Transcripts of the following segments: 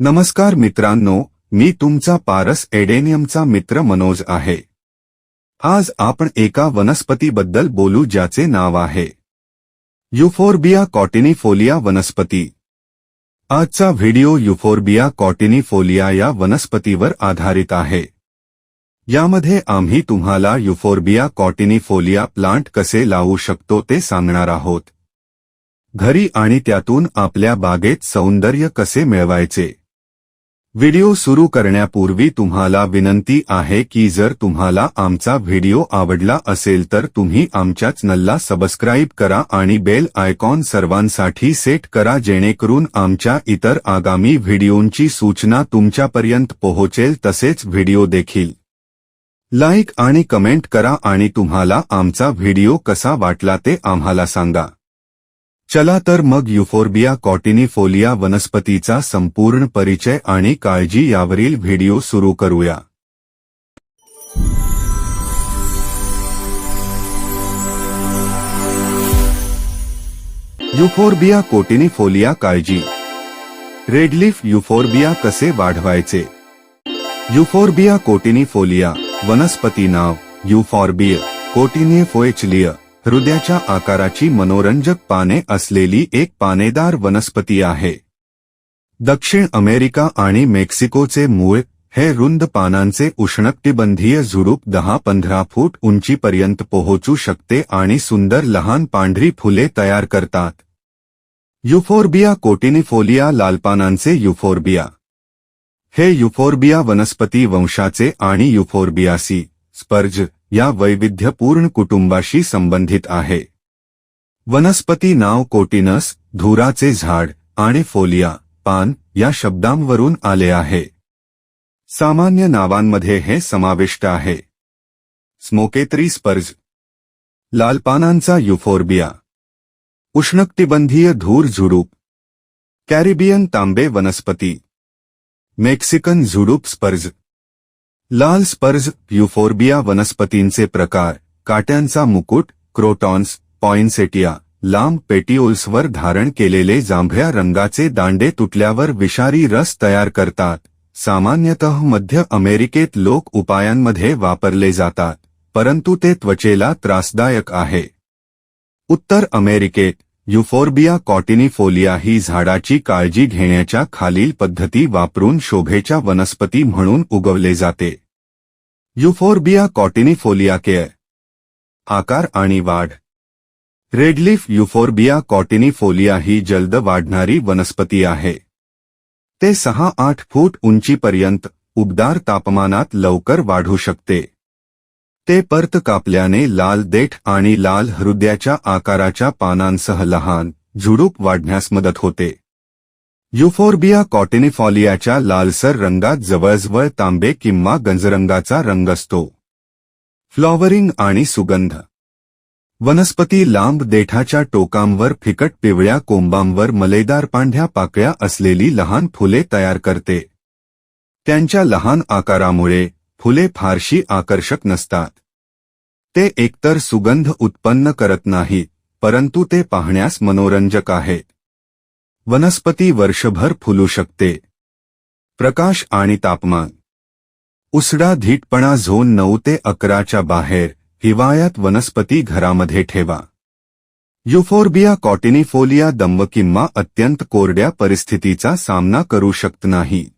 नमस्कार मित्रांनो मी तुमचा पारस एडेनियमचा मित्र मनोज आहे. आज आपण एका वनस्पतीबद्दल बोलू ज्याचे नाव आहे. युफोर्बिया कॉटिनिफोलिया वनस्पती. आजचा व्हिडिओ युफोर्बिया कॉटिनिफोलिया या वनस्पतीवर आधारित आहे. यामध्ये आम्ही तुम्हाला युफोर्बिया कॉटिनिफोलिया प्लांट कसे लावू शकतो ते सांगणार आहोत. घरी आणि त्यातून आपल्या बागेत सौंदर्य कसे मिळवायचे? व्हिडिओ सुरू करण्यापूर्वी तुम्हाला विनंती आहे की जर तुम्हाला आमचा व्हिडिओ आवडला असेल तर तुम्ही आमच्या चॅनलला सबस्क्राईब करा आणि बेल आयकॉन सर्वांसाठी सेट करा जेणेकरून आमच्या इतर आगामी व्हिडिओंची सूचना तुमच्यापर्यंत पोहोचेल तसेच व्हिडिओ देखील. लाईक आणि कमेंट करा आणि तुम्हाला आमचा व्हिडिओ कसा वाटला ते आम्हाला सांगा. चला तर मग युफोर्बिया कॉटिनिफोलिया वनस्पतीचा संपूर्ण परिचय आणि काळजी यावरील व्हिडिओ सुरू करूया. युफोर्बिया कोटिनिफोलिया काळजी. रेडलीफ युफोर्बिया कसे वाढवायचे? युफोर्बिया कोटिनिफोलिया वनस्पती नाव युफॉर्बिया कोटिनिफोएचलिया. हृदयाच्या आकाराची मनोरंजक पाने असलेली एक पानेदार वनस्पती आहे. दक्षिण अमेरिका आणि मेक्सिकोचे मूळ हे रुंद पानांचे उष्णकटिबंधीय झुडूप दहा पंधरा फूट उंचीपर्यंत पोहोचू शकते आणि सुंदर लहान पांढरी फुले तयार करतात. युफोर्बिया कोटिनिफोलिया लालपानांचे युफोर्बिया. हे युफोर्बिया वनस्पती वंशाचे आणि युफोर्बियासी स्पर्ज या वैविध्यपूर्ण कुटुंबाशी संबंधित आहे. वनस्पती नाव कोटिनस धुराचे झाड आणि फोलिया पान या शब्दांवरून आले आहे. सामान्य नावांमध्ये हे समाविष्ट आहे. Smoketree spurge. लालपानांचा युफोर्बिया. उष्णकटिबंधीय धूर झुडूप. कॅरिबियन तांबे वनस्पती. मेक्सिकन झुडूप स्पर्ज. लाल स्पर्ज युफोर्बिया वनस्पतींचे प्रकार काट्यांचा मुकुट क्रोटॉन्स पॉइन्सेटिया लांब पेटिओल्सवर धारण केलेले जांभळ्या रंगाचे दांडे तुटल्यावर विषारी रस तयार करतात. सामान्यतः मध्य अमेरिकेत लोक उपायांमध्ये वापरले जातात परंतु ते त्वचेला त्रासदायक आहे. उत्तर अमेरिकेत युफोर्बिया कॉटिनिफोलिया ही झाडाची काळजी घेण्याच्या खालील पद्धती वापरून शोभेच्या वनस्पती म्हणून उगवले जाते. युफोर्बिया कॉटिनिफोलिया केअर आकार आणि वाढ. रेडलीफ युफोर्बिया कॉटिनिफोलिया ही जलद वाढणारी वनस्पती आहे. ते सहा आठ फूट उंचीपर्यंत, उबदार तापमानात लवकर वाढू शकते. ते परत कापल्याने लाल देठ आणि लाल हृदयाच्या आकाराच्या पानांसह लहान झुडूप वाढण्यास मदत होते. युफोर्बिया कॉटिनिफॉलियाच्या लालसर रंगात जवळजवळ तांबे किंवा गंजरंगाचा रंग असतो. फ्लॉवरिंग आणि सुगंध. वनस्पती लांब देठाच्या टोकांवर फिकट पिवळ्या कोंबांवर मलेदार पांढ्या पाकळ्या असलेली लहान फुले तयार करते. त्यांच्या लहान आकारामुळे फुले फारशी आकर्षक नसतात. ते एकतर सुगंध उत्पन्न करत नाही परंतु ते पाहण्यास मनोरंजक आहे. वनस्पती वर्षभर फुलू शकते. प्रकाश आणि तापमान. उसडा धीटपणा झोन नऊ ते अकराच्या बाहेर हिवाळ्यात वनस्पती घरामध्ये ठेवा. युफोर्बिया कॉटिनिफोलिया दंब किंवा अत्यंत कोरड्या परिस्थितीचा सामना करू शकत नाही.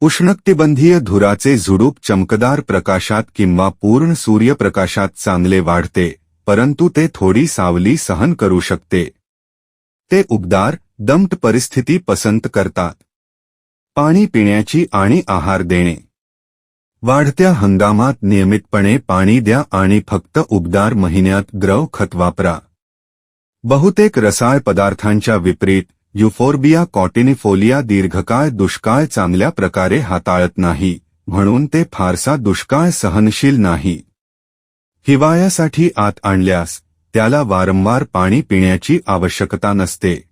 उष्णकटिबंधीय धुराचे झुडूप चमकदार प्रकाशात किंवा पूर्ण सूर्यप्रकाशात चांगले वाढते परंतु ते थोडी सावली सहन करू शकते. ते उबदार दमट परिस्थिती पसंत करतात. पाणी पिण्याची आणि आहार देणे. वाढत्या हंगामात नियमितपणे पाणी द्या आणि फक्त उबदार महिन्यात द्रव खत वापरा. बहुतेक रसाळ पदार्थांच्या विपरीत युफोर्बिया कॉटिनिफोलिया दीर्घकाळ दुष्काळ चांगल्या प्रकारे हाताळत नाही म्हणून ते फारसा दुष्काळ सहनशील नाही. हिवाळ्यासाठी आत आणल्यास त्याला वारंवार पाणी पिण्याची आवश्यकता नसते.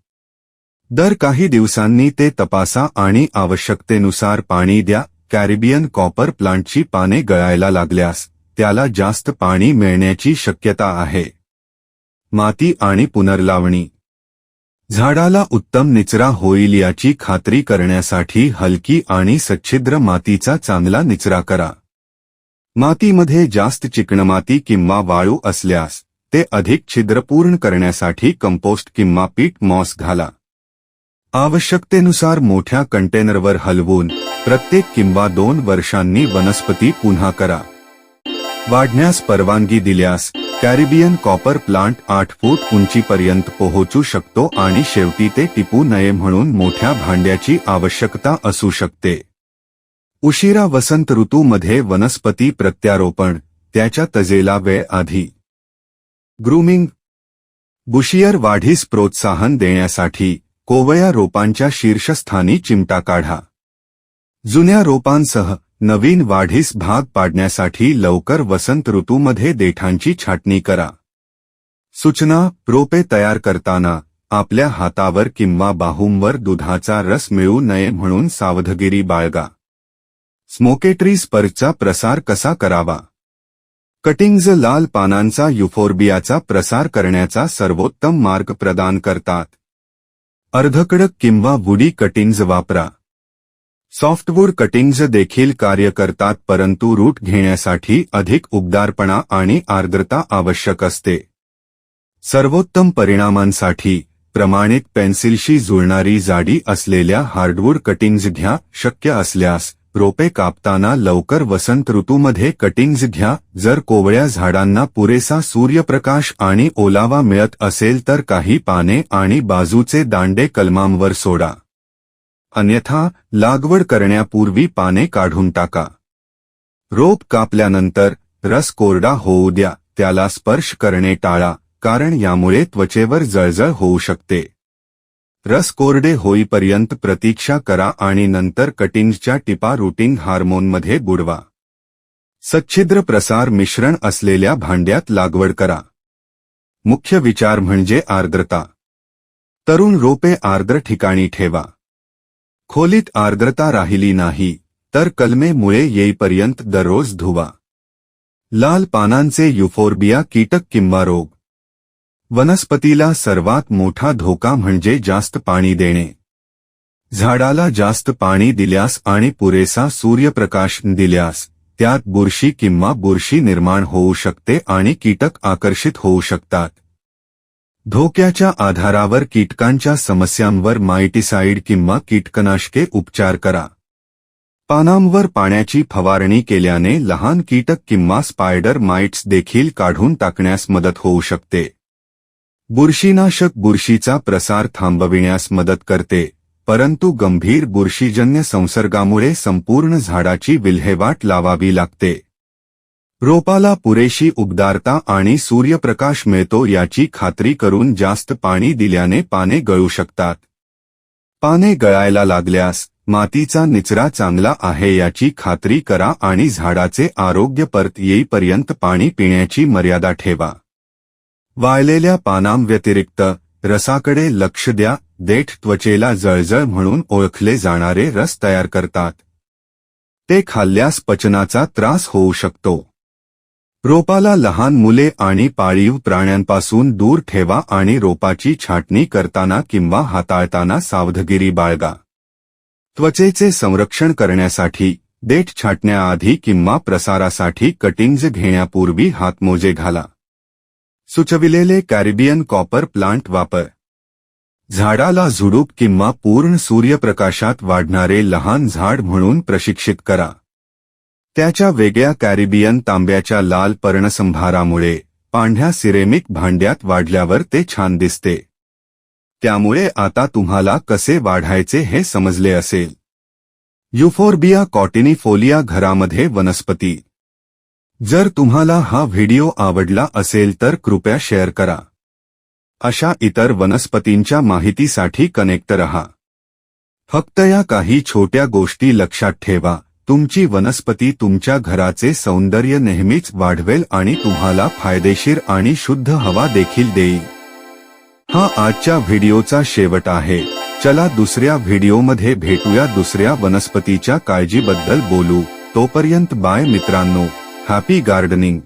दर काही दिवसांनी ते तपासा आणि आवश्यकतेनुसार पाणी द्या. कॅरिबियन कॉपर प्लांटची पाने गळायला लागल्यास त्याला जास्त पाणी मिळण्याची शक्यता आहे. माती आणि पुनर्लावणी झाडाला उत्तम निचरा होईल याची खात्री करण्यासाठी हलकी आणि सच्छिद्र मातीचा चांगला निचरा करा. मातीमध्ये जास्त चिकणमाती किंवा वाळू असल्यास ते अधिक छिद्रपूर्ण करण्यासाठी कंपोस्ट किंवा पीट मॉस घाला. आवश्यकतेनुसार मोठ्या कंटेनरवर हलवून प्रत्येक किंवा दोन वर्षांनी वनस्पती पुन्हा करा. वाढण्यास परवानगी दिल्यास कॅरिबियन कॉपर प्लांट आठ फूट उंचीपर्यंत पोहोचू शकतो आणि शेवटी ते टिपू नये म्हणून मोठ्या भांड्याची आवश्यकता असू शकते. उशिरा वसंत ऋतूमध्ये वनस्पती प्रत्यारोपण त्याच्या तजेला वेळ आधी. ग्रूमिंग. बुशियर वाढीस प्रोत्साहन देण्यासाठी कोवया रोपांच्या शीर्षस्थानी चिमटा काढा. जुन्या रोपांसह नवीन वाढीस भाग पाडण्यासाठी लवकर वसंत ऋतूमध्ये देठांची छाटणी करा. सूचना रोपे तयार करताना आपल्या हातावर किंवा बाहूंवर दुधाचा रस मिळू नये म्हणून सावधगिरी बाळगा. स्मोकेट्री स्पर्चा प्रसार कसा करावा? कटिंग्ज लाल पानांचा युफोर्बियाचा प्रसार करण्याचा सर्वोत्तम मार्ग प्रदान करतात. अर्धकडक किंवा वुडी कटिंग्ज वापरा. सॉफ्टवूड कटिंग्ज देखील कार्य करतात परंतु रूट घेण्यासाठी अधिक उबदारपणा आणि आर्द्रता आवश्यक असते. सर्वोत्तम परिणामांसाठी प्रमाणित पेन्सिलशी जुळणारी जाडी असलेल्या हार्डवूड कटिंग्ज घ्या शक्य असल्यास रोपे कापताना लवकर वसंत ऋतूमध्ये कटिंग्ज घ्या जर कोवळ्या झाडांना पुरेसा सूर्यप्रकाश आणि ओलावा मिळत असेल तर काही पाने आणि बाजूचे दांडे कलमांवर सोडा. अन्यथा लागवड करण्यापूर्वी पाने काढून टाका. रोप कापल्यानंतर रस कोरडा होऊ द्या त्याला स्पर्श करणे टाळा कारण यामुळे त्वचेवर जळजळ होऊ शकते. रस कोरडे होईपर्यंत प्रतीक्षा करा आणि नंतर कटिंग्जच्या टिपा रूटिंग हार्मोनमध्ये बुडवा. सच्छिद्र प्रसार मिश्रण असलेल्या भांड्यात लागवड करा. मुख्य विचार म्हणजे आर्द्रता. तरुण रोपे आर्द्र ठिकाणी ठेवा. खोलीत आर्द्रता राहिली नाही तर कलमे मुळे येईपर्यंत दररोज धुवा. लाल पानांचे युफोर्बिया कीटक किंवा रोग. वनस्पतीला सर्वात मोठा धोका म्हणजे जास्त पाणी देणे. झाडाला जास्त पाणी दिल्यास आणि पुरेसा सूर्यप्रकाश दिल्यास त्यात बुरशी किंवा बुरशी निर्माण होऊ शकते आणि कीटक आकर्षित होऊ शकतात. धोक्याच्या आधारावर कीटकांच्या समस्यांवर माइटिसाइड किंवा कीटकनाशके उपचार करा. पानांवर पाण्याची फवारणी केल्याने लहान कीटक किंवा स्पायडर माइट्स देखील काढून टाकण्यास मदत होऊ शकते. बुरशीनाशक बुरशीचा प्रसार थांबविण्यास मदत करते परंतु गंभीर बुरशीजन्य संसर्गामुळे संपूर्ण झाडाची विल्हेवाट लावावी लागते. रोपाला पुरेशी उबदारता आणि सूर्यप्रकाश मिळतो याची खात्री करून जास्त पाणी दिल्याने पाने गळू शकतात. पाने गळायला लागल्यास मातीचा निचरा चांगला आहे याची खात्री करा आणि झाडाचे आरोग्य परत येईपर्यंत पाणी पिण्याची मर्यादा ठेवा. वाळलेल्या पानांव्यतिरिक्त रसाकडे लक्ष द्या देठ त्वचेला जळजळ म्हणून ओळखले जाणारे रस तयार करतात. ते खाल्ल्यास पचनाचा त्रास होऊ शकतो. रोपाला लहान मुले आणि पाळीव प्राण्यांपासून दूर ठेवा आणि रोपाची छाटणी करताना किंवा हाताळताना सावधगिरी बाळगा. त्वचेचे संरक्षण करण्यासाठी देठ छाटण्याआधी किंवा प्रसारासाठी कटिंग्ज घेण्यापूर्वी हातमोजे घाला. सुचविलेले कॅरिबियन कॉपर प्लांट वापर. झाडाला झुडूप किंवा पूर्ण सूर्यप्रकाशात वाढणारे लहान झाड म्हणून प्रशिक्षित करा. त्याच्या वेगळ्या कॅरिबियन तांब्याच्या लाल पर्णसंभारामुळे पांढ्या सिरेमिक भांड्यात वाढल्यावर ते छान दिसते. त्यामुळे आता तुम्हाला कसे वाढायचे हे समजले असेल. युफोर्बिया कॉटिनिफोलिया घरामध्ये वनस्पती. जर तुम्हाला हा व्हिडिओ आवडला असेल तर कृपया शेअर करा. अशा इतर वनस्पतींच्या माहितीसाठी कनेक्ट रहा. फक्त या काही छोट्या गोष्टी लक्षात ठेवा. तुमची वनस्पती तुमच्या घराचे सौंदर्य नेहमीच वाढवेल आणि तुम्हाला फायदेशीर आणि शुद्ध हवा देखील देईल. हा आजच्या व्हिडिओचा शेवट आहे. चला दुसऱ्या व्हिडिओमध्ये भेटूया दुसऱ्या वनस्पतीच्या काळजीबद्दल बोलू. तोपर्यंत बाय मित्रांनो. Happy gardening